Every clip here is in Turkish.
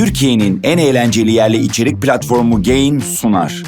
Türkiye'nin en eğlenceli yerli içerik platformu Gain sunar.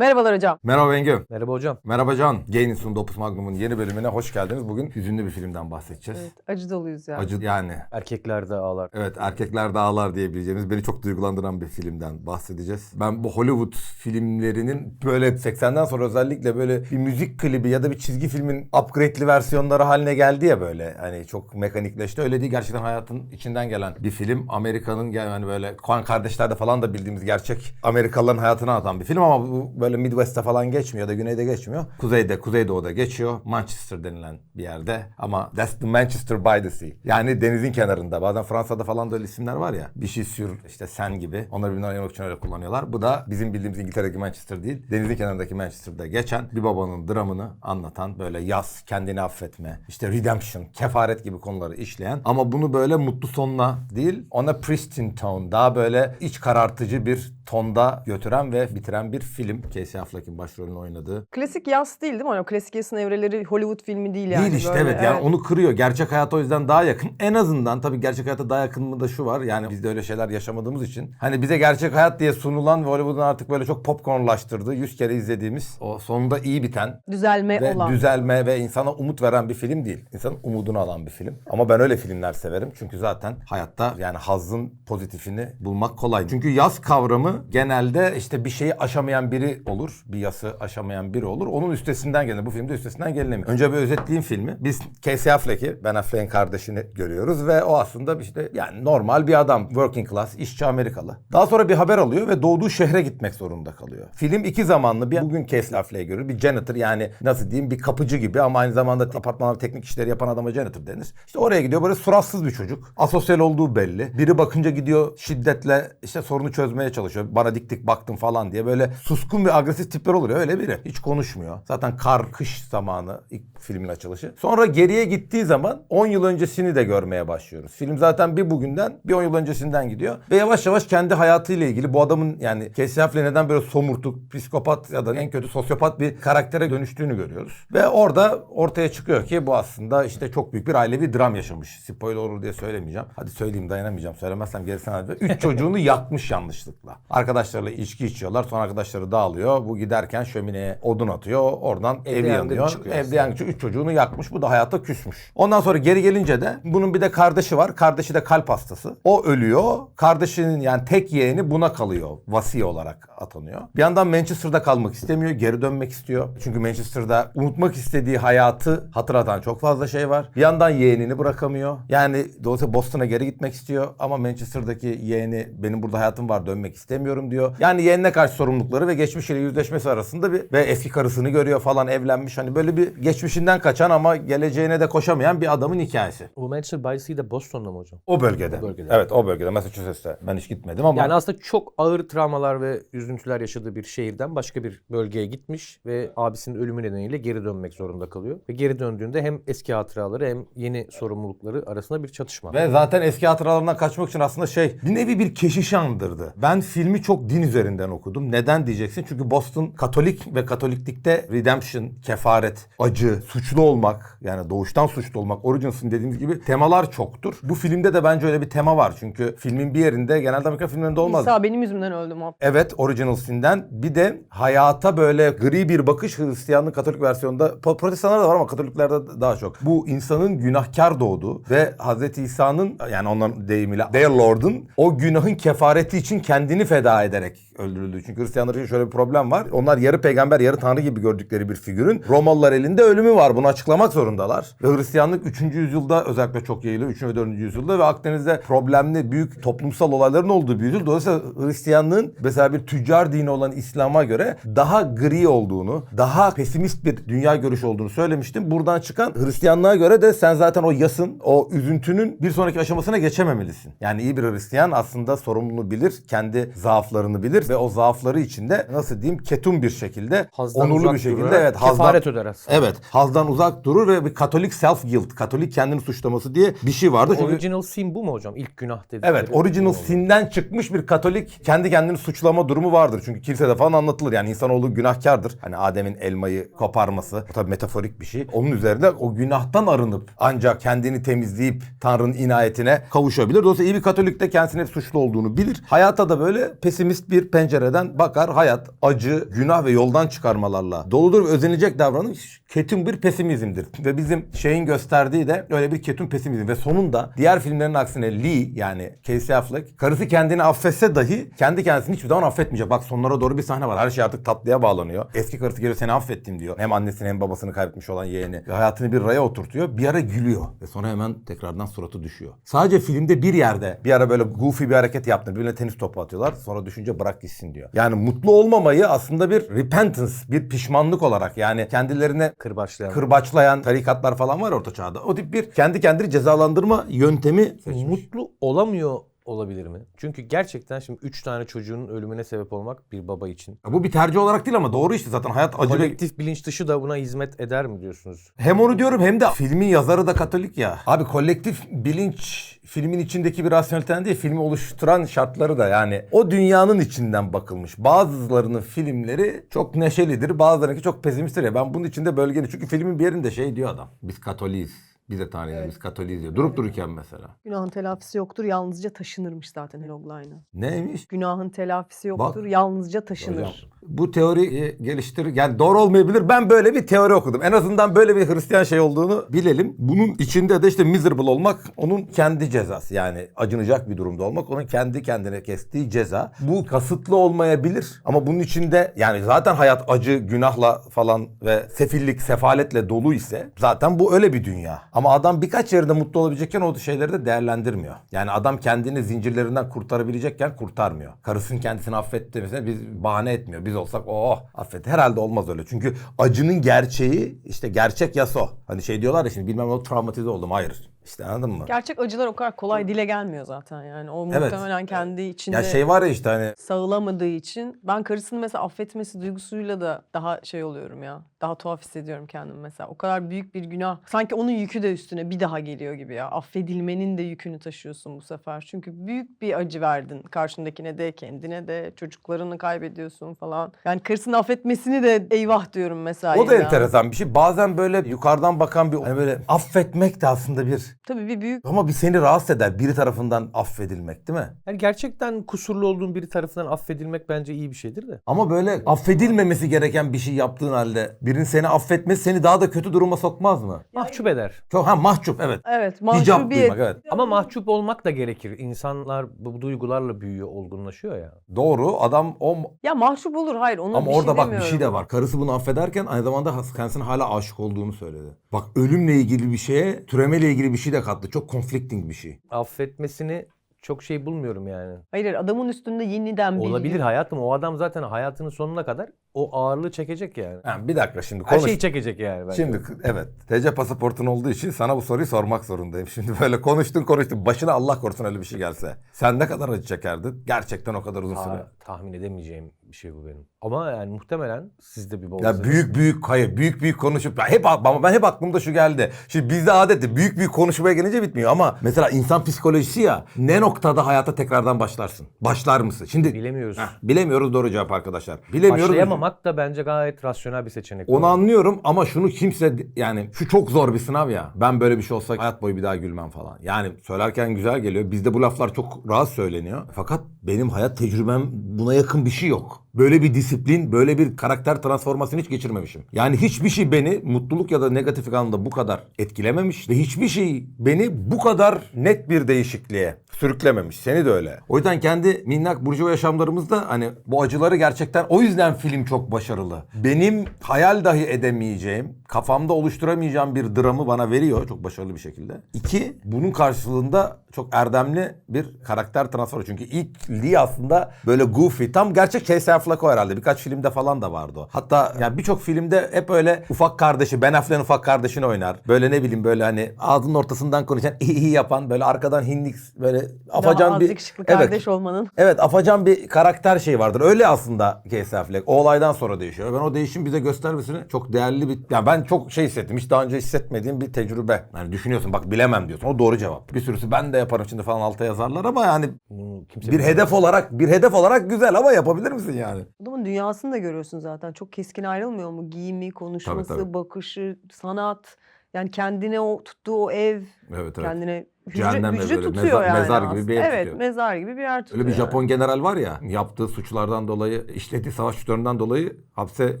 Merhabalar hocam. Merhaba Bengü. Merhaba hocam. Merhaba Can. Gain'in sunduğu Opus Magnum'un yeni bölümüne hoş geldiniz. Bugün hüzünlü bir filmden bahsedeceğiz. Evet, acı doluyuz ya. Acı yani. Erkekler de ağlar. Evet erkekler dağlar diyebileceğimiz beni çok duygulandıran bir filmden bahsedeceğiz. Ben bu Hollywood filmlerinin böyle 80'den sonra özellikle böyle bir müzik klibi ya da bir çizgi filmin upgrade'li versiyonları haline geldi ya böyle. Hani çok mekanikleşti. Öyle değil gerçekten hayatın içinden gelen bir film. Amerika'nın yani böyle Koen kardeşlerde falan da bildiğimiz gerçek Amerikalıların hayatını anlatan bir film ama bu böyle Midwest'te falan geçmiyor da güneyde geçmiyor. Kuzeyde, kuzeydoğuda geçiyor. Manchester denilen bir yerde ama that's the Manchester by the sea. Yani denizin kenarında. Bazen Fransa'da falan da öyle isimler var ya. Bir şey sür işte sen gibi. Onları birbirine ayırmak için öyle kullanıyorlar. Bu da bizim bildiğimiz İngiltere'deki Manchester değil. Denizin kenarındaki Manchester'da geçen bir babanın dramını anlatan böyle yaz, kendini affetme, işte redemption, kefaret gibi konuları işleyen ama bunu böyle mutlu sonla değil, ona pristine tone, daha böyle iç karartıcı bir tonda götüren ve bitiren bir film. Casey Affleck'in başrolünü oynadığı. Klasik yas değil değil mi hocam? Klasik yasın evreleri Hollywood filmi değil yani. Değil işte Böyle, evet. yani onu kırıyor. Gerçek hayata o yüzden daha yakın. En azından tabii gerçek hayata daha yakın mı da şu var. Yani biz de öyle şeyler yaşamadığımız için. Hani bize gerçek hayat diye sunulan ve Hollywood'un artık böyle çok popcornlaştırdığı, yüz kere izlediğimiz o sonunda iyi biten Düzelme ve olan. düzelme ve insana umut veren bir film değil. İnsanın umudunu alan bir film. Ama ben öyle filmler severim. Çünkü zaten hayatta yani hazzın pozitifini bulmak kolay. Çünkü yaz kavramı genelde işte bir şeyi aşamayan biri olur. Bir yası aşamayan biri olur. Onun üstesinden gelir. Bu filmde üstesinden gelinemiyor. Önce bir özetleyeyim filmi. Biz Casey Affleck'i, Ben Affleck'in kardeşini görüyoruz ve o aslında işte yani normal bir adam. Working class, işçi Amerikalı. Daha sonra bir haber alıyor ve doğduğu şehre gitmek zorunda kalıyor. Film iki zamanlı. Bir bugün Casey Affleck'i görüyoruz. Bir janitor yani nasıl diyeyim bir kapıcı gibi ama aynı zamanda apartmanlarda teknik işleri yapan adama janitor denir. İşte oraya gidiyor böyle suratsız bir çocuk. Asosyal olduğu belli. Biri bakınca gidiyor şiddetle işte sorunu çözmeye çalışıyor. Bana dik dik baktın falan diye böyle suskun ve agresif tipler oluyor. Öyle biri. Hiç konuşmuyor. Zaten kar, kış zamanı ilk filmin açılışı. Sonra geriye gittiği zaman 10 yıl öncesini de görmeye başlıyoruz. Film zaten bir bugünden bir 10 yıl öncesinden gidiyor. Ve yavaş yavaş kendi hayatıyla ilgili bu adamın yani Casey Affleck neden böyle somurtuk, psikopat ya da en kötü sosyopat bir karaktere dönüştüğünü görüyoruz. Ve orada ortaya çıkıyor ki bu aslında işte çok büyük bir ailevi dram yaşamış. Spoiler olur diye söylemeyeceğim. Hadi söyleyeyim dayanamayacağım. Söylemezsem gerisini. Üç çocuğunu yakmış yanlışlıkla. Arkadaşlarıyla içki içiyorlar. Sonra arkadaşları dağılıyor. Bu giderken şömineye odun atıyor. Oradan evi yangın yanıyor. Evde yangın. Üç çocuğunu yakmış. Bu da hayatta küsmüş. Ondan sonra geri gelince de bunun bir de kardeşi var. Kardeşi de kalp hastası. O ölüyor. Kardeşinin yani tek yeğeni buna kalıyor. Vasi olarak atanıyor. Bir yandan Manchester'da kalmak istemiyor. Geri dönmek istiyor. Çünkü Manchester'da unutmak istediği hayatı hatırlatan çok fazla şey var. Bir yandan yeğenini bırakamıyor. Yani dolayısıyla Boston'a geri gitmek istiyor. Ama Manchester'daki yeğeni benim burada hayatım var dönmek istemiyorum diyor. Yani yeğenine karşı sorumlulukları ve geçmişiyle yüzleşmesi arasında bir ve eski karısını görüyor falan evlenmiş. Hani böyle bir geçmişinden kaçan ama geleceğine de koşamayan bir adamın hikayesi. Bu Manchester by Sea'de Boston'da mı hocam? O bölgede. O bölgede. Evet o bölgede Massachusetts'te. Ben hiç gitmedim ama. Yani aslında çok ağır travmalar ve üzüntüler yaşadığı bir şehirden başka bir bölgeye gitmiş ve abisinin ölümü nedeniyle geri dönmek zorunda kalıyor. Ve geri döndüğünde hem eski hatıraları hem yeni sorumlulukları arasında bir çatışma. Ve zaten eski hatıralarından kaçmak için aslında şey bir nevi bir keşişi andırdı. Ben filmi çok din üzerinden okudum. Neden diyeceksin? Çünkü Boston Katolik ve Katoliklikte redemption, kefaret, acı, suçlu olmak yani doğuştan suçlu olmak, origin sin dediğimiz gibi temalar çoktur. Bu filmde de bence öyle bir tema var. Çünkü filmin bir yerinde genelde Amerikan filmlerinde olmaz. İsa benim yüzümden öldü mu? Evet Original Sin'den bir de hayata böyle gri bir bakış Hristiyanlık Katolik versiyonunda Pro- protestanlarda da var ama Katoliklerde daha çok. Bu insanın günahkar doğduğu ve Hz. İsa'nın yani onların deyimiyle their Lord'un o günahın kefareti için kendini feda ederek öldürüldüğü. Çünkü Hristiyanlar için şöyle bir problem var. Onlar yarı peygamber yarı tanrı gibi gördükleri bir figürün Romalılar elinde ölümü var. Bunu açıklamak zorundalar. Ve Hristiyanlık 3. yüzyılda özellikle çok yayılıyor. 3. ve 4. yüzyılda ve Akdeniz'de problemli büyük toplumsal olayların olduğu bir yüzyıl. Dolayısıyla Hristiyanlığın mesela bir tüccar dini olan İslam'a göre daha gri olduğunu, daha pesimist bir dünya görüşü olduğunu söylemiştim. Buradan çıkan Hristiyanlığa göre de sen zaten o yasın, o üzüntünün bir sonraki aşamasına geçememelisin. Yani iyi bir Hristiyan aslında sorumluluğunu bilir, kendi zaaflarını bilir ve o zaafları içinde nasıl diyeyim ketum bir şekilde Hazdan onurlu bir şekilde durarak evet hazdan kefaret öder aslında. Evet, hazdan uzak durur ve bir Katolik self guilt, Katolik kendini suçlaması diye bir şey vardı. Çünkü- Original sin bu mu hocam? İlk günah dedikleri. Evet, original sin'den çıkmış bir Katolik kendi kendini suçlama durumu vardır. Çünkü kilisede falan anlatılır. Yani insanoğlu günahkardır. Hani Adem'in elmayı koparması, bu tabii metaforik bir şey. Onun üzerinde o günahtan arınıp ancak kendini temizleyip Tanrı'nın inayetine kavuşabilir. Dolayısıyla iyi bir Katolik de kendisinin hep suçlu olduğunu bilir. Hayata da böyle pesimist bir pencereden bakar. Hayat acı, günah ve yoldan çıkarmalarla doludur ve özenilecek davranış ketum bir pesimizmdir. Ve bizim şeyin gösterdiği de öyle bir ketum pesimizm. Ve sonunda diğer filmlerin aksine Lee yani Casey Affleck karısı kendini affetse dahi kendi kendisini hiçbir zaman affetmeyecek. Bak sonlara doğru bir sahne var. Her şey artık tatlıya bağlanıyor. Eski karısı geliyor seni affettim diyor. Hem annesini hem babasını kaybetmiş olan yeğeni. Ve hayatını bir raya oturtuyor. Bir ara gülüyor. Ve sonra hemen tekrardan suratı düşüyor. Sadece filmde bir yerde bir ara böyle goofy bir hareket yaptı. Birbirine tenis topu atıyorlar. Sonra düşünce bırak gitsin diyor. Yani mutlu olmamayı aslında bir repentance, bir pişmanlık olarak yani kendilerine Kırbaçlayan. kırbaçlayan tarikatlar falan var orta çağda. O tip bir kendi kendini cezalandırma yöntemi seçmiş. Mutlu olamıyor olabilir mi? Çünkü gerçekten şimdi 3 tane çocuğun ölümüne sebep olmak bir baba için. Bu bir tercih olarak değil ama doğru işte zaten hayat acı ve... Kolektif bilinç dışı da buna hizmet eder mi diyorsunuz? Hem onu diyorum hem de filmin yazarı da Katolik ya. Abi kolektif bilinç filmin içindeki bir rasyoneliten değil, filmi oluşturan şartları da yani o dünyanın içinden bakılmış. Bazılarının filmleri çok neşelidir, bazılarınınki çok pesimisttir ya. Ben bunun içinde bölgeni çünkü filmin bir yerinde şey diyor adam. Biz Katoliyiz. Biz de Tanrı'yız, biz Katoliyiz diyor. Durup dururken mesela. Günahın telafisi yoktur, yalnızca taşınırmış zaten Helogline'a. Neymiş? Günahın telafisi yoktur, yalnızca taşınır. Bu teoriyi geliştir. Yani doğru olmayabilir. Ben böyle bir teori okudum. En azından böyle bir Hristiyan şey olduğunu bilelim. Bunun içinde de işte miserable olmak onun kendi cezası. Yani acınacak bir durumda olmak onun kendi kendine kestiği ceza. Bu kasıtlı olmayabilir ama bunun içinde yani zaten hayat acı, günahla falan ve sefillik, sefaletle dolu ise zaten bu öyle bir dünya. Ama adam birkaç yerinde mutlu olabilecekken o şeyleri de değerlendirmiyor. Yani adam kendini zincirlerinden kurtarabilecekken kurtarmıyor. Karısının kendisini affetti mesela biz bahane etmiyor. Biz olsak oh affet. Herhalde olmaz öyle. Çünkü acının gerçeği işte gerçek yasa o. Hani şey diyorlar ya şimdi bilmem o travmatize oldum. Hayır. İşte anladın mı? Gerçek acılar o kadar kolay dile gelmiyor zaten yani. O Evet. muhtemelen kendi içinde Ya şey var ya işte hani sağılamadığı için ben karısını mesela affetmesi duygusuyla da daha şey oluyorum ya. Daha tuhaf hissediyorum kendimi mesela. O kadar büyük bir günah. Sanki onun yükü de üstüne bir daha geliyor gibi ya. Affedilmenin de yükünü taşıyorsun bu sefer. Çünkü büyük bir acı verdin karşındakine de kendine de çocuklarını kaybediyorsun falan. Yani karısını affetmesini de eyvah diyorum mesela. o da yine. enteresan bir şey. Bazen böyle yukarıdan bakan bir hani böyle affetmek de aslında bir Tabii bir büyük ama bir seni rahatsız eder biri tarafından affedilmek değil mi? Yani gerçekten kusurlu olduğun biri tarafından affedilmek bence iyi bir şeydir de. Ama böyle affedilmemesi gereken bir şey yaptığın halde birinin seni affetmesi seni daha da kötü duruma sokmaz mı? Mahcup eder. Çok ha mahcup evet. evet Hicap mahcubiyet. duymak evet. Ama mahcup olmak da gerekir. İnsanlar bu duygularla büyüyor, olgunlaşıyor ya. Doğru adam o Ya mahcup olur hayır onun ama bir orada şey bak bir demiyorum. şey de var. Karısı bunu affederken aynı zamanda kendisine hala aşık olduğunu söyledi. Bak ölümle ilgili bir şeye türemeyle ilgili bir şey de kattı. Çok conflicting bir şey. Affetmesini çok şey bulmuyorum yani. Hayır adamın üstünde yeniden bir Olabilir hayatım. O adam zaten hayatının sonuna kadar o ağırlığı çekecek yani. Ha, bir dakika şimdi Her konuş. şeyi çekecek yani. bence. Şimdi evet TC pasaportun olduğu için sana bu soruyu sormak zorundayım. Şimdi böyle konuştun konuştun başına Allah korusun öyle bir şey gelse. Sen ne kadar acı çekerdin? Gerçekten o kadar uzun süre. Ta- tahmin edemeyeceğim bir şey bu benim. Ama yani muhtemelen siz de bir Ya babanız. büyük büyük hayır büyük büyük konuşup ya hep ama ben hep aklımda şu geldi. Şimdi bizde adeti büyük büyük konuşmaya gelince bitmiyor ama mesela insan psikolojisi ya ne noktada hayata tekrardan başlarsın? Başlar mısın? Şimdi Bilemiyoruz. Heh, bilemiyoruz doğru cevap arkadaşlar. Bilemiyoruz. Başlayamamak da bence gayet rasyonel bir seçenek. Onu anlıyorum ama şunu kimse yani şu çok zor bir sınav ya. Ben böyle bir şey olsa hayat boyu bir daha gülmem falan. Yani söylerken güzel geliyor. Bizde bu laflar çok rahat söyleniyor. Fakat benim hayat tecrübem buna yakın bir şey yok. Böyle bir disiplin, böyle bir karakter transformasyonu hiç geçirmemişim. Yani hiçbir şey beni mutluluk ya da negatif anlamda bu kadar etkilememiş ve hiçbir şey beni bu kadar net bir değişikliğe sürüklememiş. Seni de öyle. O yüzden kendi minnak burjuva yaşamlarımızda hani bu acıları gerçekten o yüzden film çok başarılı. Benim hayal dahi edemeyeceğim, kafamda oluşturamayacağım bir dramı bana veriyor çok başarılı bir şekilde. İki, bunun karşılığında çok erdemli bir karakter transferi. Çünkü ilk Lee aslında böyle goofy. Tam gerçek Casey Affleck o herhalde. Birkaç filmde falan da vardı o. Hatta yani birçok filmde hep öyle ufak kardeşi, Ben Affleck'in ufak kardeşini oynar. Böyle ne bileyim böyle hani ağzının ortasından konuşan iyi iyi yapan böyle arkadan hinlik böyle afacan Daha bir... yakışıklı kardeş olmanın. Evet afacan bir karakter şeyi vardır. Öyle aslında Casey Affleck. O olaydan sonra değişiyor. Ben o değişim bize göstermesini çok değerli bir... Yani ben çok şey hissettim. Hiç daha önce hissetmediğim bir tecrübe. Yani düşünüyorsun bak bilemem diyorsun. O doğru cevap. Bir sürüsü ben de yaparım şimdi falan alta yazarlar ama yani Bunu kimse bir hedef olarak bir hedef olarak güzel ama yapabilir misin yani? Adamın dünyasını da görüyorsun zaten. Çok keskin ayrılmıyor mu? Giyimi, konuşması, tabii. bakışı, sanat. Yani kendine o tuttuğu o ev, Evet kendine hücre, Cehennem hücre böyle, tutuyor mezar- yani. mezar gibi bir yer Evet, tutuyor. mezar gibi bir yer tutuyor. Öyle bir yani. Japon general var ya yaptığı suçlardan dolayı işlediği savaş suçlarından dolayı hapse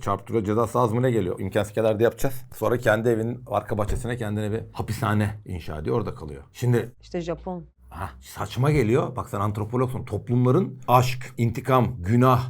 çarptırıyor cezası az mı ne geliyor? İmkansız kadar da yapacağız. Sonra kendi evinin arka bahçesine kendine bir hapishane inşa ediyor orada kalıyor. Şimdi İşte Japon. Ha, saçma geliyor. Bak sen antropologsun. Toplumların aşk, intikam, günah,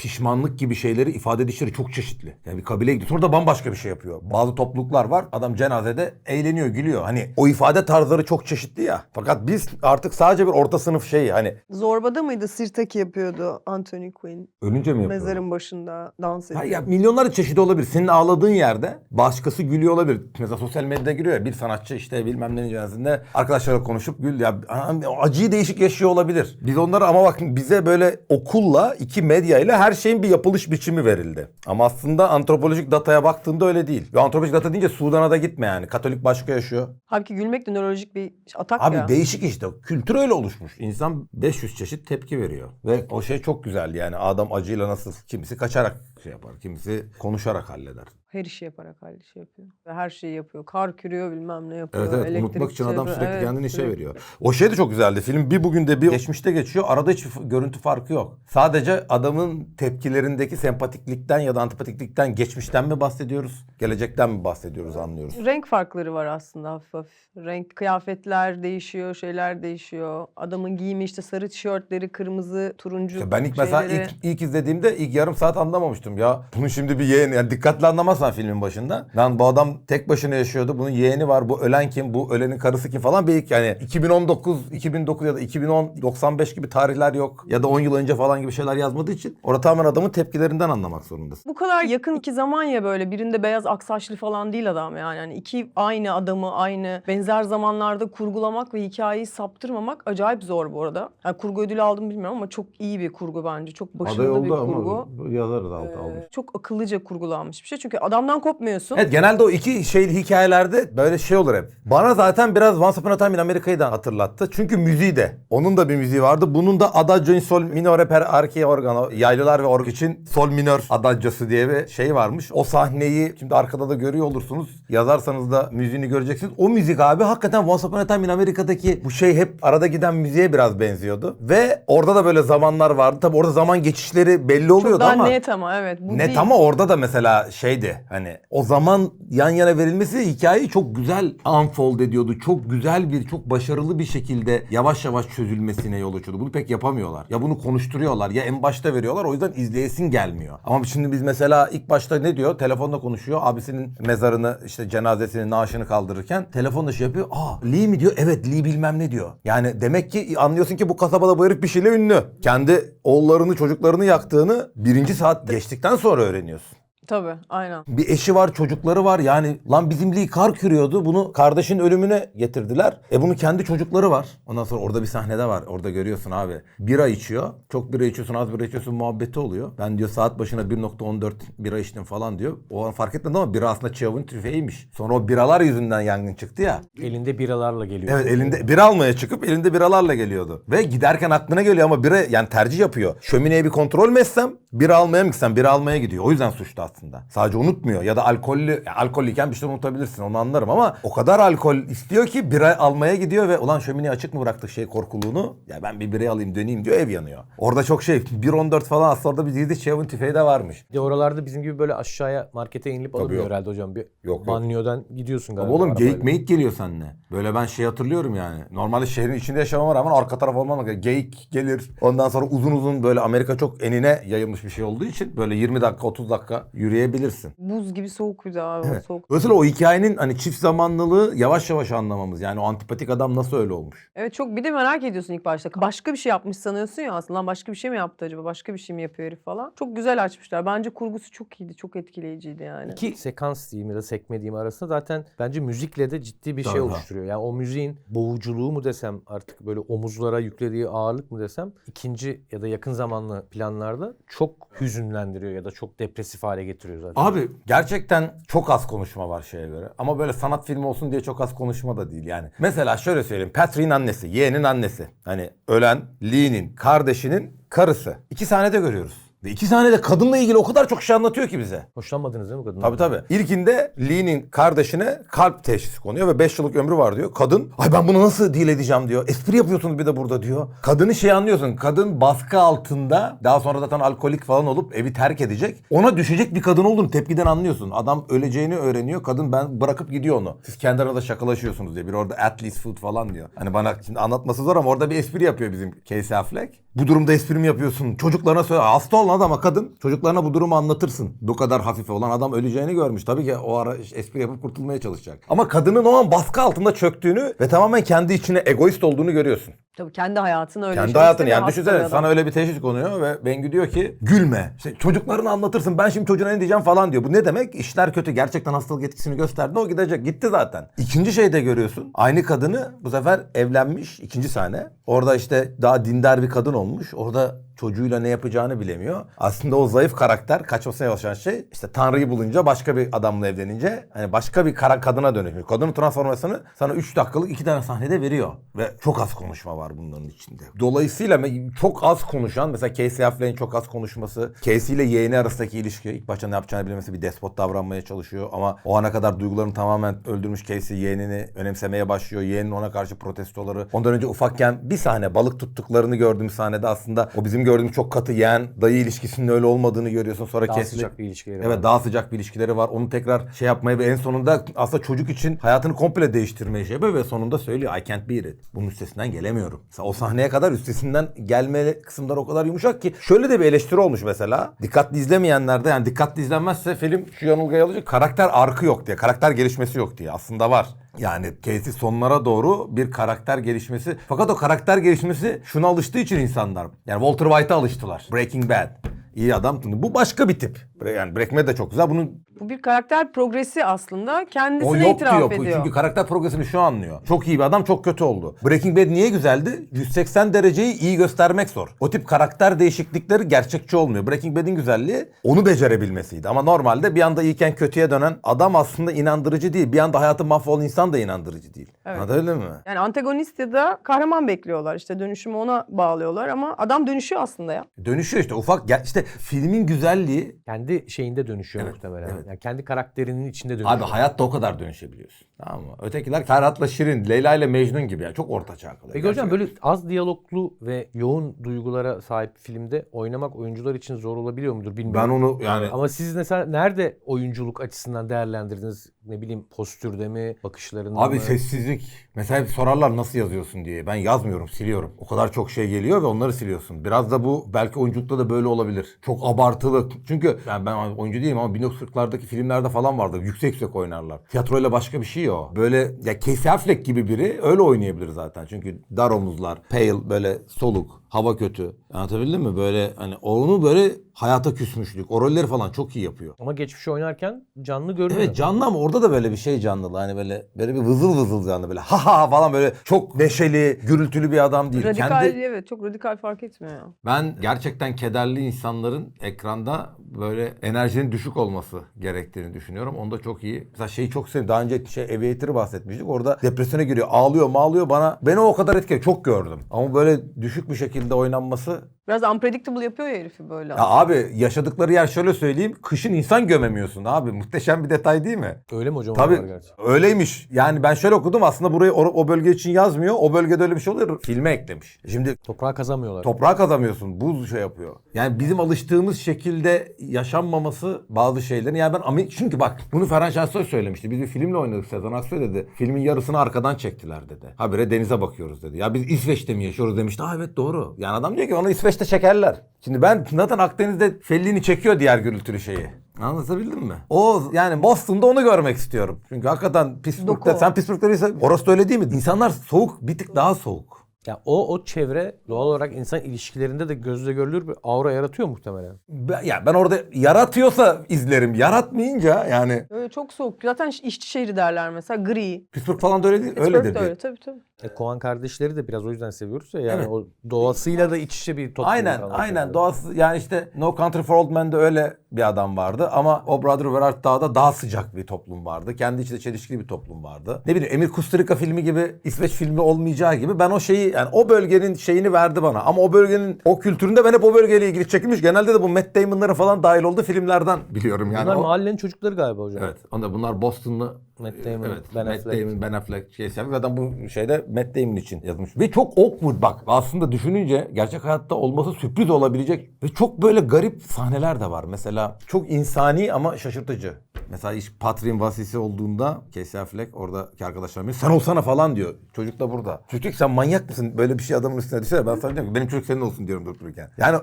pişmanlık gibi şeyleri ifade edişleri çok çeşitli. Yani bir kabileye gidiyor. Sonra da bambaşka bir şey yapıyor. Bazı topluluklar var. Adam cenazede eğleniyor, gülüyor. Hani o ifade tarzları çok çeşitli ya. Fakat biz artık sadece bir orta sınıf şeyi hani Zorba'da mıydı? Sirtaki yapıyordu Anthony Quinn. ölünce mi yapıyor? Mezarın başında dans ediyor. Ha ya milyonlarca çeşidi olabilir. Senin ağladığın yerde başkası gülüyor olabilir. Mesela sosyal medyada giriyor ya bir sanatçı işte bilmem nenin cenazesinde arkadaşlarla konuşup gül ya anam, acıyı değişik yaşıyor olabilir. Biz onları ama bakın bize böyle okulla iki medya ile her şeyin bir yapılış biçimi verildi. Ama aslında antropolojik dataya baktığında öyle değil. Ve antropolojik data deyince Sudan'a da gitme yani. Katolik başka yaşıyor. Halbuki gülmek de nörolojik bir atak Abi ya. değişik işte. Kültür öyle oluşmuş. İnsan 500 çeşit tepki veriyor. Ve o şey çok güzel yani. Adam acıyla nasıl kimisi kaçarak şey yapar. Kimisi konuşarak halleder. Her işi yaparak her işi yapıyor. Ve her şeyi yapıyor. Kar kürüyor bilmem ne yapıyor. Evet evet elektrik unutmak için adam sürekli Evet, kendini işe sürekli. veriyor. O şey de çok güzeldi. Film bir bugün de bir geçmişte geçiyor. Arada hiç görüntü farkı yok. Sadece adamın tepkilerindeki sempatiklikten ya da antipatiklikten geçmişten mi bahsediyoruz? Gelecekten mi bahsediyoruz anlıyoruz. Renk farkları var aslında hafif hafif. Renk, kıyafetler değişiyor, şeyler değişiyor. Adamın giyimi işte sarı tişörtleri, kırmızı, turuncu İşte ben ilk mesela şeyleri. ilk, ilk izlediğimde ilk yarım saat anlamamıştım ya. Bunun şimdi bir yeğeni yani dikkatli anlamazsan filmin başında. Lan bu adam tek başına yaşıyordu. Bunun yeğeni var. Bu ölen kim? Bu ölenin karısı kim falan. Bir yani 2019, 2009 ya da 2010, 95 gibi tarihler yok. Ya da 10 yıl önce falan gibi şeyler yazmadığı için orada tamamen adamın tepkilerinden anlamak zorundasın. Bu kadar yakın iki zaman ya böyle. Birinde beyaz aksaçlı falan değil adam yani. yani iki aynı adamı aynı benzer zamanlarda kurgulamak ve hikayeyi saptırmamak acayip zor bu arada. Yani kurgu ödülü aldım bilmiyorum ama çok iyi bir kurgu bence. Çok başarılı bir kurgu. yazarız altı Ee, çok akıllıca kurgulanmış bir şey. Çünkü adamdan kopmuyorsun. Evet genelde o iki şey hikayelerde böyle şey olur hep. Bana zaten biraz Once Upon a Time in America'yı da hatırlattı. Çünkü müziği de. Onun da bir müziği vardı. Bunun da Adagio in Sol Minore per Archi Organo. Yaylılar ve org için Sol minör adagiosu diye bir şey varmış. O sahneyi şimdi arkada da görüyor olursunuz. Yazarsanız da müziğini göreceksiniz. O müzik abi hakikaten Once Upon a Time in America'daki bu şey hep arada giden müziğe biraz benziyordu. Ve orada da böyle zamanlar vardı. Tabi orada zaman geçişleri belli oluyordu Çok daha ama. net ama evet. Bu Net değil. ama orada da mesela şeydi hani o zaman yan yana verilmesi hikayeyi çok güzel unfold ediyordu. Çok güzel bir, çok başarılı bir şekilde yavaş yavaş çözülmesine yol açıyordu. Bunu pek yapamıyorlar. Ya bunu konuşturuyorlar ya en başta veriyorlar o yüzden izleyesin gelmiyor. Ama şimdi biz mesela ilk başta ne diyor? Telefonda konuşuyor. Abisinin mezarını işte cenazesini, naaşını kaldırırken telefonda şey yapıyor. Aa Lee mi diyor? Evet Lee bilmem ne diyor. Yani demek ki anlıyorsun ki bu kasabada bu herif bir şeyle ünlü. Kendi oğullarını, çocuklarını yaktığını birinci saat geçtikten sonra öğreniyorsun. Tabii aynen. Bir eşi var, çocukları var. Yani lan bizim Lee kar kürüyordu. Bunu kardeşin ölümüne getirdiler. E bunun kendi çocukları var. Ondan sonra orada bir sahnede var. Orada görüyorsun abi. Bira içiyor. Çok bira içiyorsun, az bira içiyorsun muhabbeti oluyor. Ben diyor saat başına 1.14 bira içtim falan diyor. O an fark etmedi ama bira aslında Çiyav'ın tüfeğiymiş. Sonra o biralar yüzünden yangın çıktı ya. elinde biralarla geliyor. Evet elinde bira almaya çıkıp elinde biralarla geliyordu. Ve giderken aklına geliyor ama bira yani tercih yapıyor. Şömineye bir kontrol mü etsem bira almaya mı gitsem bira almaya gidiyor. O yüzden suçlu aslında. Sadece unutmuyor ya da alkollü yani alkollüyken bir şey unutabilirsin onu anlarım ama o kadar alkol istiyor ki bira almaya gidiyor ve ulan şömineyi açık mı bıraktık şey korkuluğunu ya ben bir bira alayım döneyim diyor ev yanıyor. Orada çok şey 1.14 falan aslında orada bir gizli Çiyav'ın tüfeği de varmış. Bir de oralarda bizim gibi böyle aşağıya markete inilip alınmıyor yok. herhalde hocam. Bir Yok, yok. banyodan gidiyorsun galiba. Ama oğlum geyik meyik geliyor seninle. Böyle ben şey hatırlıyorum yani. Normalde şehrin içinde yaşamama rağmen arka taraf olmam gerekiyor. Geyik gelir. Ondan sonra uzun uzun böyle Amerika çok enine yayılmış bir şey olduğu için böyle 20 dakika 30 dakika yürüyebilirsin. Buz gibi soğuk bir de abi. Evet. Soğuk. Dolayısıyla o hikayenin hani çift zamanlılığı yavaş yavaş anlamamız. Yani o antipatik adam nasıl öyle olmuş? Evet çok bir de merak ediyorsun ilk başta. Başka bir şey yapmış sanıyorsun ya aslında. Lan başka bir şey mi yaptı acaba? Başka bir şey mi yapıyor herif falan. Çok güzel açmışlar. Bence kurgusu çok iyiydi. Çok etkileyiciydi yani. İki sekans diyeyim ya da sekme diyeyim arasında zaten bence müzikle de ciddi bir şey Tabii. oluşturuyor. Yani o müziğin boğuculuğu mu desem artık böyle omuzlara yüklediği ağırlık mı desem ikinci ya da yakın zamanlı planlarda çok hüzünlendiriyor ya da çok depresif hale getiriyor zaten. Abi gerçekten çok az konuşma var şeye göre. Ama böyle sanat filmi olsun diye çok az konuşma da değil yani. Mesela şöyle söyleyeyim. Patrick'in annesi, yeğenin annesi. Hani ölen Lee'nin kardeşinin karısı. İki sahnede görüyoruz. Ve iki sahnede kadınla ilgili o kadar çok şey anlatıyor ki bize. Hoşlanmadınız değil mi kadından? Tabii tabii. İlkinde Lee'nin kardeşine kalp teşhisi konuyor ve 5 yıllık ömrü var diyor. Kadın ay ben bunu nasıl deal edeceğim diyor. Espri yapıyorsunuz bir de burada diyor. Kadını şey anlıyorsun. Kadın baskı altında daha sonra zaten alkolik falan olup evi terk edecek. Ona düşecek bir kadın olduğunu tepkiden anlıyorsun. Adam öleceğini öğreniyor. Kadın ben bırakıp gidiyor onu. Siz kendi aranızda şakalaşıyorsunuz diye. Bir orada at least food falan diyor. Hani bana şimdi anlatması zor ama orada bir espri yapıyor bizim Casey Affleck. Bu durumda espri mi yapıyorsun? Çocuklarına söyle. Hasta olan adama kadın. Çocuklarına bu durumu anlatırsın. Bu kadar hafif olan adam öleceğini görmüş. Tabii ki o ara espri yapıp kurtulmaya çalışacak. Ama kadının o an baskı altında çöktüğünü ve tamamen kendi içine egoist olduğunu görüyorsun. Tabii kendi hayatını öyle Kendi yaşamak hayatını yani düşünsene sana öyle bir teşhis konuyor ve Bengü diyor ki gülme. İşte çocuklarını anlatırsın ben şimdi çocuğuna ne diyeceğim falan diyor. Bu ne demek? İşler kötü gerçekten hastalık etkisini gösterdi o gidecek gitti zaten. İkinci şeyde görüyorsun aynı kadını bu sefer evlenmiş ikinci sahne. Orada işte daha dindar bir kadın olmuş. Orada çocuğuyla ne yapacağını bilemiyor. Aslında o zayıf karakter kaçmasına çalışan şey işte Tanrı'yı bulunca başka bir adamla evlenince hani başka bir kara kadına dönüşmüş. Kadının transformasyonu sana 3 dakikalık iki tane sahnede veriyor. Ve çok az konuşma var bunların içinde. Dolayısıyla çok az konuşan mesela Casey Affleck'in çok az konuşması, Casey ile yeğeni arasındaki ilişki ilk başta ne yapacağını bilemesi bir despot davranmaya çalışıyor ama o ana kadar duygularını tamamen öldürmüş Casey yeğenini önemsemeye başlıyor. Yeğenin ona karşı protestoları. Ondan önce ufakken bir sahne balık tuttuklarını gördüğümüz sahnede aslında o bizim gördüğümüz çok katı yeğen dayı ilişkisinin öyle olmadığını görüyorsun. Sonra Daha Casey'le- sıcak bir ilişkileri Evet var. daha sıcak bir ilişkileri var. Onu tekrar şey yapmaya ve en sonunda aslında çocuk için hayatını komple değiştirmeye şey yapıyor ve sonunda söylüyor I can't beat it. Bunun üstesinden gelemiyorum. Mesela o sahneye kadar üstesinden gelme kısımlar o kadar yumuşak ki şöyle de bir eleştiri olmuş mesela. Dikkatli izlemeyenlerde yani dikkatli izlenmezse film şu yanılgıyı alacak. Karakter arkı yok diye. Karakter gelişmesi yok diye. Aslında var. Yani Casey sonlara doğru bir karakter gelişmesi. Fakat o karakter gelişmesi şuna alıştığı için insanlar. Yani Walter White'a alıştılar. Breaking Bad. İyi adam. Bu başka bir tip. Yani Breaking Bad de çok güzel. Bunun Bu bir karakter progresi aslında. o Kendisine yok itiraf diyor. ediyor. Çünkü karakter progresini şu anlıyor. Çok iyi bir adam çok kötü oldu. Breaking Bad niye güzeldi? 180 dereceyi iyi göstermek zor. O tip karakter değişiklikleri gerçekçi olmuyor. Breaking Bad'in güzelliği onu becerebilmesiydi. Ama normalde bir anda iyiken kötüye dönen adam aslında inandırıcı değil. Bir anda hayatı mahvolan insan da inandırıcı değil. Evet. Anladın mı? Yani antagonist ya da kahraman bekliyorlar. İşte dönüşümü ona bağlıyorlar ama adam dönüşüyor aslında ya. Dönüşüyor işte ufak. gel- işte filmin güzelliği Kendi şeyinde dönüşüyor Evet, muhtemelen. evet. Yani kendi karakterinin içinde dönüşüyor. Abi hayatta o kadar dönüşebiliyorsun. Tamam mı? Ötekiler Ferhat'la Şirin, Leyla ile Mecnun gibi ya. Çok orta çağ kalıyor. Peki hocam böyle az diyaloglu ve yoğun duygulara sahip filmde oynamak oyuncular için zor olabiliyor mudur bilmiyorum. Ben onu yani Ama siz mesela nerede oyunculuk açısından değerlendirdiniz? Ne bileyim postürde mi, bakışlarında Abi mı? sessizlik. Mesela hep sorarlar nasıl yazıyorsun diye. Ben yazmıyorum, siliyorum. O kadar çok şey geliyor ve onları siliyorsun. Biraz da bu belki oyunculukta da böyle olabilir. Çok abartılı. Çünkü yani ben oyuncu değilim ama 1940'lardaki filmlerde falan vardı. Yüksek yüksek oynarlar. Tiyatroyla başka bir şey o. Böyle ya Casey Affleck gibi biri öyle oynayabilir zaten. Çünkü dar omuzlar, pale böyle soluk, hava kötü. Anlatabildim mi? Böyle hani onu böyle hayata küsmüşlük. O rolleri falan çok iyi yapıyor. Ama geçmişi oynarken canlı görünüyor. Evet canlı ama orada da böyle bir şey canlı. Hani böyle böyle bir vızıl vızıl canlı böyle ha ha falan böyle çok neşeli, gürültülü bir adam değil. Radikal Kendi evet çok radikal fark etmiyor ya. ben gerçekten kederli insanların ekranda böyle enerjinin düşük olması gerektiğini düşünüyorum. Onda çok iyi. Mesela şeyi çok seviyorum. Daha önce şey Aviator'ı bahsetmiştik. Orada depresyona giriyor. Ağlıyor mağlıyor bana. Beni o kadar etkiledi. Çok gördüm. Ama böyle düşük bir şekilde oynanması Biraz unpredictable yapıyor ya herifi böyle. ya abi yaşadıkları yer şöyle söyleyeyim. Kışın insan gömemiyorsun abi. Muhteşem bir detay değil mi? Öyle mi hocam? Tabii öyleymiş. Yani ben şöyle okudum aslında burayı o, o bölge için yazmıyor. O bölgede öyle bir şey oluyor. Filme eklemiş. Şimdi Toprağa kazamıyorlar. toprağa kazamıyorsun. Buz şey yapıyor. Yani bizim alıştığımız şekilde yaşanmaması bazı şeylerin. Yani ben Amin çünkü bak bunu Ferhan Şensoy söylemişti. Biz bir filmle oynadık Sezen Aksu dedi. Filmin yarısını arkadan çektiler dedi. Habire denize bakıyoruz dedi. Ya biz İsveç'te mi yaşıyoruz demişti. Ha evet doğru. Yani adam diyor ki onu İsveç'te çekerler. Şimdi ben zaten Akdeniz'de Fellini çekiyor diğer gürültülü şeyi. Anlatabildim mi? O yani Boston'da onu görmek istiyorum. Çünkü hakikaten Pittsburgh'te Doku. sen Pittsburgh'te orası da öyle değil mi? İnsanlar soğuk bir tık daha soğuk. Ya o o çevre doğal olarak insan ilişkilerinde de gözle görülür bir aura yaratıyor muhtemelen. Ben, ya ben orada yaratıyorsa izlerim. Yaratmayınca yani Öyle çok soğuk. Zaten işçi şehri derler mesela. Gri. Pittsburgh falan da öyle değil. Öyle Pittsburgh dedi. da öyle tabii tabii. E, Koan kardeşleri de biraz o yüzden seviyoruz ya yani Evet. o doğasıyla da iç içe bir toplum. Aynen aynen doğası yani işte No Country for Old Men'de öyle bir adam vardı ama o Brother Where Art Thou'da daha sıcak bir toplum vardı. Kendi içinde çelişkili bir toplum vardı. Ne bileyim Emir Kusturica filmi gibi İsveç filmi olmayacağı gibi ben o şeyi yani o bölgenin şeyini verdi bana. Ama o bölgenin o kültüründe ben hep o bölgeyle ilgili çekilmiş. Genelde de bu Matt Damon'ların falan dahil olduğu filmlerden biliyorum yani. Bunlar o... mahallenin çocukları galiba hocam. Evet. Onda bunlar Boston'lı Matt Damon, evet, Ben Matt Affleck. Damon, Ben Affleck şey yapmış. Zaten bu şeyde Matt Damon için yazmış. Ve çok awkward bak. Aslında düşününce gerçek hayatta olması sürpriz olabilecek ve çok böyle garip sahneler de var. Mesela çok insani ama şaşırtıcı. Mesela iş Patrick'in vasisi olduğunda Casey Affleck oradaki arkadaşlarım sen olsana falan diyor. Çocuk da burada. Çocuk sen manyak mısın? Böyle bir şey adamın üstüne düşer. Ben sana diyorum ki benim çocuk senin olsun diyorum durup dururken. Yani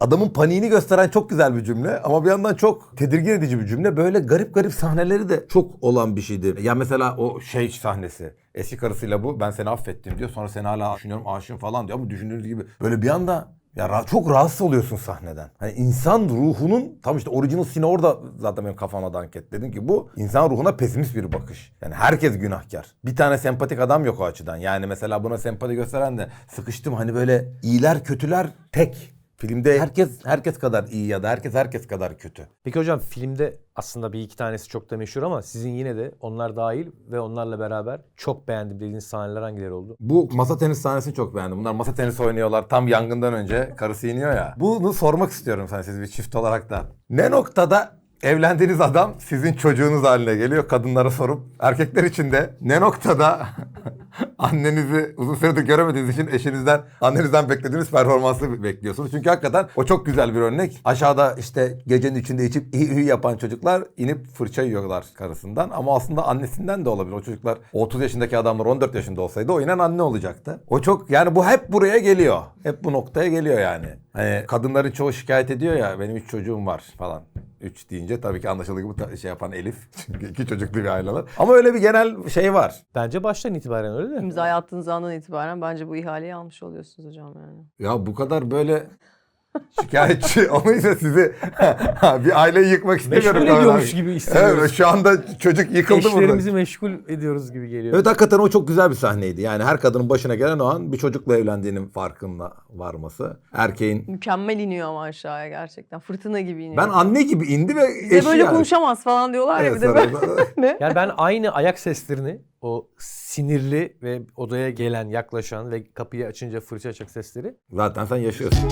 adamın paniğini gösteren çok güzel bir cümle ama bir yandan çok tedirgin edici bir cümle. Böyle garip garip sahneleri de çok olan bir şeydi. Ya mesela o şey sahnesi. Eski karısıyla bu ben seni affettim diyor. Sonra seni hala düşünüyorum aşığım falan diyor ama düşündüğünüz gibi böyle bir anda ya ra- çok rahatsız oluyorsun sahneden. Hani insan ruhunun tam işte original sin orada zaten benim kafama dank etti. Dedim ki bu insan ruhuna pesimist bir bakış. Yani herkes günahkar. Bir tane sempatik adam yok o açıdan. Yani mesela buna sempati gösteren de sıkıştım hani böyle iyiler kötüler tek. Filmde herkes herkes kadar iyi ya da herkes herkes kadar kötü. Peki hocam filmde aslında bir iki tanesi çok da meşhur ama sizin yine de onlar dahil ve onlarla beraber çok beğendim dediğiniz sahneler hangileri oldu? Bu masa tenis sahnesini çok beğendim. Bunlar masa tenisi oynuyorlar tam yangından önce. Karısı iniyor ya. Bunu sormak istiyorum sana siz bir çift olarak da. Ne noktada evlendiğiniz adam sizin çocuğunuz haline geliyor kadınlara sorup erkekler için de ne noktada annenizi uzun süredir göremediğiniz için eşinizden annenizden beklediğiniz performansı bekliyorsunuz. Çünkü hakikaten o çok güzel bir örnek. Aşağıda işte gecenin içinde içip iyi iyi yapan çocuklar inip fırça yiyorlar karısından ama aslında annesinden de olabilir. O çocuklar 30 yaşındaki adamlar 14 yaşında olsaydı o inen anne olacaktı. O çok yani bu hep buraya geliyor. Hep bu noktaya geliyor yani. Hani kadınların çoğu şikayet ediyor ya benim üç çocuğum var falan. Üç deyince tabii ki anlaşıldığı gibi şey yapan Elif. Çünkü iki çocuklu bir aileler. Ama öyle bir genel şey var. Bence baştan itibaren öyle de. İmzayı attığınız andan itibaren bence bu ihaleyi almış oluyorsunuz hocam yani. Ya bu kadar böyle şikayetçi olmayınca sizi bir aileyi yıkmak istemiyorum. Meşgul ediyormuş gibi hissediyoruz. Evet şu anda çocuk yıkıldı burada. Eşlerimizi meşgul ediyoruz gibi geliyor. Evet hakikaten o çok güzel bir sahneydi. Yani her kadının başına gelen o an bir çocukla evlendiğinin farkında varması. Erkeğin Mükemmel iniyor ama aşağıya gerçekten. Fırtına gibi iniyor. ben anne gibi indi ve Bize eşi böyle yani. konuşamaz falan diyorlar ya Evet, bir de böyle. ne? Yani ben aynı ayak seslerini o sinirli ve odaya gelen, yaklaşan ve kapıyı açınca fırça açık sesleri Zaten sen yaşıyorsun.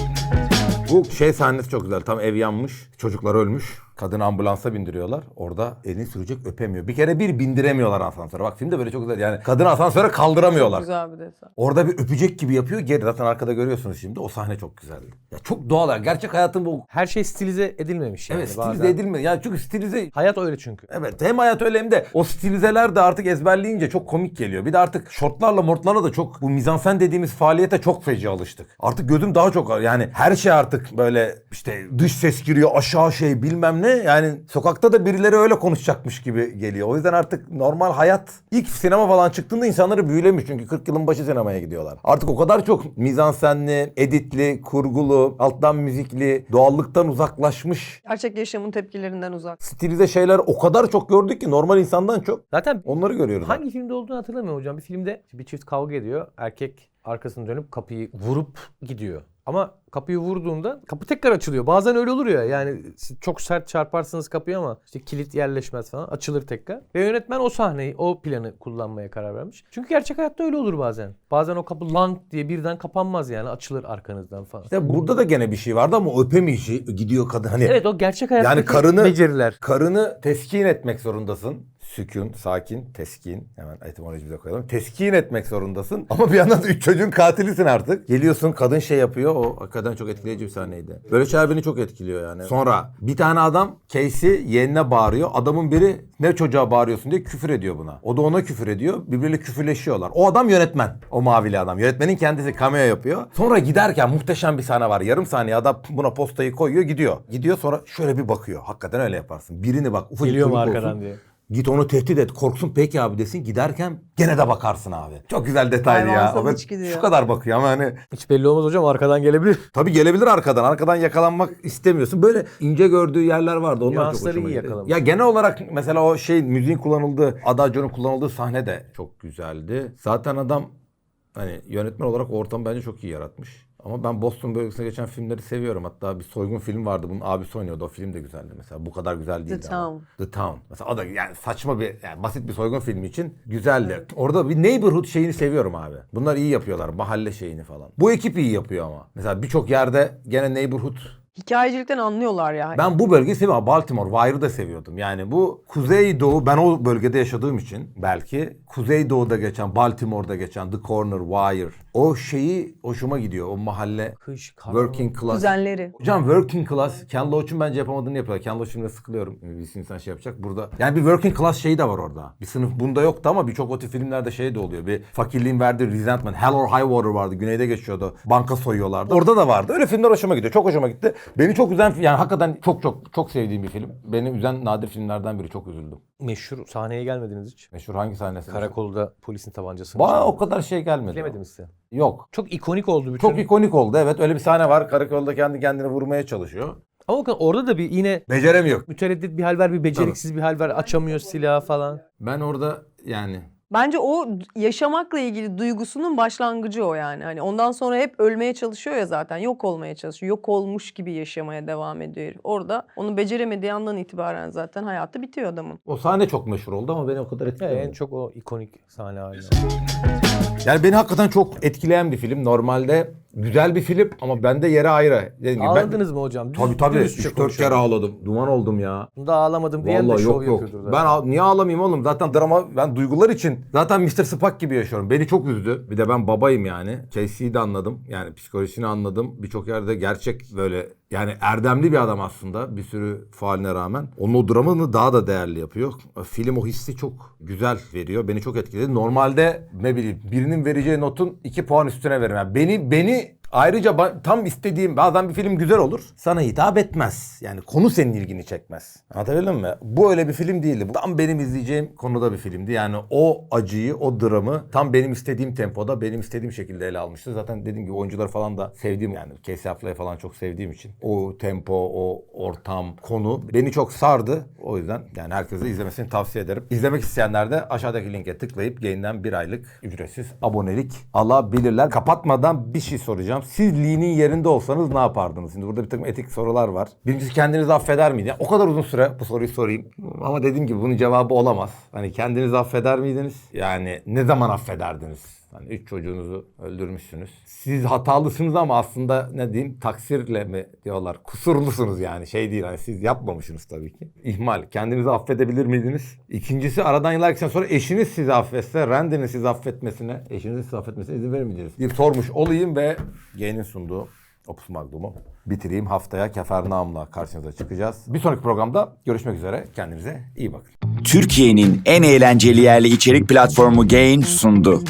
Bu şey sahnesi çok güzel. Tam ev yanmış. Çocuklar ölmüş. Kadını ambulansa bindiriyorlar. Orada elini sürecek öpemiyor. Bir kere bir bindiremiyorlar asansöre. Bak filmde böyle çok güzel. Yani kadını asansöre Çok kaldıramıyorlar. güzel bir detay. Orada bir öpecek gibi yapıyor. Geri zaten arkada görüyorsunuz şimdi. O sahne çok güzeldi. Ya çok doğal. Gerçek hayatın bu. her şey stilize edilmemiş yani Evet stilize bazen. edilmiyor. Yani çünkü stilize Hayat öyle çünkü. Evet hem hayat öyle hem de o stilizeler de artık ezberleyince çok komik geliyor. Bir de artık şortlarla mortlarla da çok bu mizansen dediğimiz faaliyete çok feci alıştık. Artık gözüm daha çok yani her şey artık böyle işte dış ses giriyor aşağı şey bilmem ne. Yani sokakta da birileri öyle konuşacakmış gibi geliyor. O yüzden artık normal hayat ilk sinema falan çıktığında insanları büyülemiş. Çünkü 40 yılın başı sinemaya gidiyorlar. Artık o kadar çok mizansenli, editli, kurgulu, alttan müzikli, doğallıktan uzaklaşmış Gerçek yaşamın tepkilerinden uzak. stilize şeyler o kadar çok gördük ki normal insandan çok Zaten onları görüyoruz. hangi filmde olduğunu hatırlamıyorum hocam. Bir filmde bir çift kavga ediyor. Erkek arkasını dönüp kapıyı vurup gidiyor. Ama kapıyı vurduğunda kapı tekrar açılıyor. Bazen öyle olur ya. Yani çok sert çarparsınız kapıyı ama işte kilit yerleşmez falan. Açılır tekrar. Ve yönetmen o sahneyi, o planı kullanmaya karar vermiş. Çünkü gerçek hayatta öyle olur bazen. Bazen o kapı lang diye birden kapanmaz yani. Açılır arkanızdan falan. İşte burada da gene bir şey vardı ama o öpemeyişi gidiyor kadın hani Evet o gerçek hayattaki Yani karını- beceriler. karını teskin etmek zorundasın. Sükun, sakin, teskin. Hemen etimolojimize koyalım. Teskin etmek zorundasın. Ama bir yandan da üç çocuğun katilisin artık. Geliyorsun kadın şey yapıyor. O hakikaten çok etkileyici bir sahneydi. Böyle şeyler beni çok etkiliyor yani. Sonra bir tane adam Casey yeğenine bağırıyor. Adamın biri ne çocuğa bağırıyorsun diye küfür ediyor buna. O da ona küfür ediyor. Birbiriyle küfürleşiyorlar. O adam yönetmen. O mavili adam. Yönetmenin kendisi cameo yapıyor. Sonra giderken muhteşem bir sahne var. Yarım saniye adam buna postayı koyuyor gidiyor. Gidiyor sonra şöyle bir bakıyor. Hakikaten öyle yaparsın. Birini bak ufacık Geliyor mu arkadan olsun. diye. Git onu tehdit et. Korksun peki abi desin. Giderken gene de bakarsın abi. Çok güzel detaylı ya. Hayvansal içgüdü Şu kadar bakıyor ama hani Hiç belli olmaz hocam arkadan gelebilir. Tabii gelebilir arkadan. Arkadan yakalanmak istemiyorsun. Böyle ince gördüğü yerler vardı. Onlar çok Nüansları hoşuma iyi gitti. yakalamış. Ya genel olarak mesela o şey müziğin kullanıldığı, Adagio'nun kullanıldığı sahne de çok güzeldi. Zaten adam hani yönetmen olarak o ortamı bence çok iyi yaratmış. Ama ben Boston bölgesine geçen filmleri seviyorum. Hatta bir soygun film vardı. Bunun abisi oynuyordu. O film de güzeldi mesela. Bu kadar güzel değildi ama. Town. The Town. Mesela o da yani saçma bir yani basit bir soygun filmi için güzeldi. Orada bir neighborhood şeyini seviyorum abi. Bunlar iyi yapıyorlar. Mahalle şeyini falan. Bu ekip iyi yapıyor ama. Mesela birçok yerde gene neighborhood Hikayecilikten anlıyorlar ya. ben bu bölgeyi seviyorum. Baltimore, Wire'ı da seviyordum. Yani bu Kuzeydoğu, ben o bölgede yaşadığım için belki Kuzeydoğu'da geçen, Baltimore'da geçen The Corner, Wire. O şeyi hoşuma gidiyor. O mahalle Kış, kar. working class. Kuzenleri. Hocam working class. Ken Loach'un bence yapamadığını yapıyor. Ken Loach şimdi sıkılıyorum. Bir insan şey yapacak. Burada yani bir working class şeyi de var orada. Bir sınıf bunda yoktu ama birçok o tip filmlerde şey de oluyor. Bir fakirliğin verdiği resentment. Hell or High Water vardı. Güneyde geçiyordu. Banka soyuyorlardı. Orada da vardı. Öyle filmler hoşuma gidiyor. Çok hoşuma gitti. Beni çok üzen yani hakikaten çok çok çok sevdiğim bir film. Beni üzen nadir filmlerden biri. Çok üzüldüm. Meşhur sahneye gelmediniz hiç. Meşhur hangi sahnesi? Karakolda polisin tabancasını. Bana o kadar şey gelmedi. Bilemedim size. Yok. Çok ikonik oldu bütün. Çok ikonik oldu. Evet öyle bir sahne var. Karakolda kendi kendine vurmaya çalışıyor. Ama bakın orada da bir yine Beceremiyor. mütereddit bir hal var, bir beceriksiz bir hal var. Açamıyor silahı falan. Ben orada yani Bence o yaşamakla ilgili duygusunun başlangıcı o yani. Hani ondan sonra hep ölmeye çalışıyor ya zaten. Yok olmaya çalışıyor. Yok olmuş gibi yaşamaya devam ediyor herif. Orada onu beceremediği andan itibaren zaten hayatı bitiyor adamın. O sahne çok meşhur oldu ama beni o kadar Evet, etkilemedi. en çok o ikonik sahne haline. Yani beni hakikaten çok etkileyen bir film. Normalde güzel bir film ama bende yere ayrı. Gibi ben- Ağladınız mı hocam? Düz- Tabii tabii. dürüstçe 3-4 konuşalım. kere ağladım. Duman oldum ya. Bunda ağlamadım diyen de Vallahi şov yok yok. yapıyordur zaten. Ben ağ- niye ağlamayayım oğlum? Zaten drama ben duygular için zaten Mr. Spock gibi yaşıyorum. Beni çok üzdü. Bir de ben babayım yani. Casey'yi de anladım. Yani psikolojisini anladım. Birçok yerde gerçek böyle yani erdemli bir adam aslında bir sürü faaline rağmen. Onun o dramını daha da değerli yapıyor. Film o hissi çok güzel veriyor. Beni çok etkiledi. Normalde ne bileyim birinin vereceği notun 2 puan üstüne veririm. Yani beni beni Ayrıca tam istediğim bazen bir film güzel olur. Sana hitap etmez. Yani konu senin ilgini çekmez. Anlatabildim mi? Bu öyle bir film değildi. Bu tam benim izleyeceğim konuda bir filmdi. Yani o acıyı, o dramı tam benim istediğim tempoda, benim istediğim şekilde ele almıştı. Zaten dediğim gibi oyuncuları falan da sevdiğim yani. Casey Affleck'ı falan çok sevdiğim için. O tempo, o ortam, konu beni çok sardı. O yüzden yani herkese izlemesini tavsiye ederim. İzlemek isteyenler de aşağıdaki linke tıklayıp yayından bir aylık ücretsiz abonelik alabilirler. Kapatmadan bir şey soracağım. Siz Lee'nin yerinde olsanız ne yapardınız? Şimdi burada bir takım etik sorular var. Birincisi kendinizi affeder miydiniz? O kadar uzun süre bu soruyu sorayım. Ama dediğim gibi bunun cevabı olamaz. Hani kendinizi affeder miydiniz? Yani ne zaman affederdiniz? Hani üç çocuğunuzu öldürmüşsünüz. Siz hatalısınız ama aslında ne diyeyim taksirle mi diyorlar. Kusurlusunuz yani şey değil hani siz yapmamışsınız tabii ki. İhmal. Kendinizi affedebilir miydiniz? İkincisi aradan yıllar geçen sonra eşiniz sizi affetse Randy'nin sizi affetmesine, eşinizin sizi affetmesine izin verir miydiniz? Diye sormuş olayım ve G'nin sunduğu Opus Magnum'u bitireyim. Haftaya Kefernaum'la karşınıza çıkacağız. Bir sonraki programda görüşmek üzere. Kendinize iyi bakın. Türkiye'nin en eğlenceli yerli içerik platformu Gain sundu.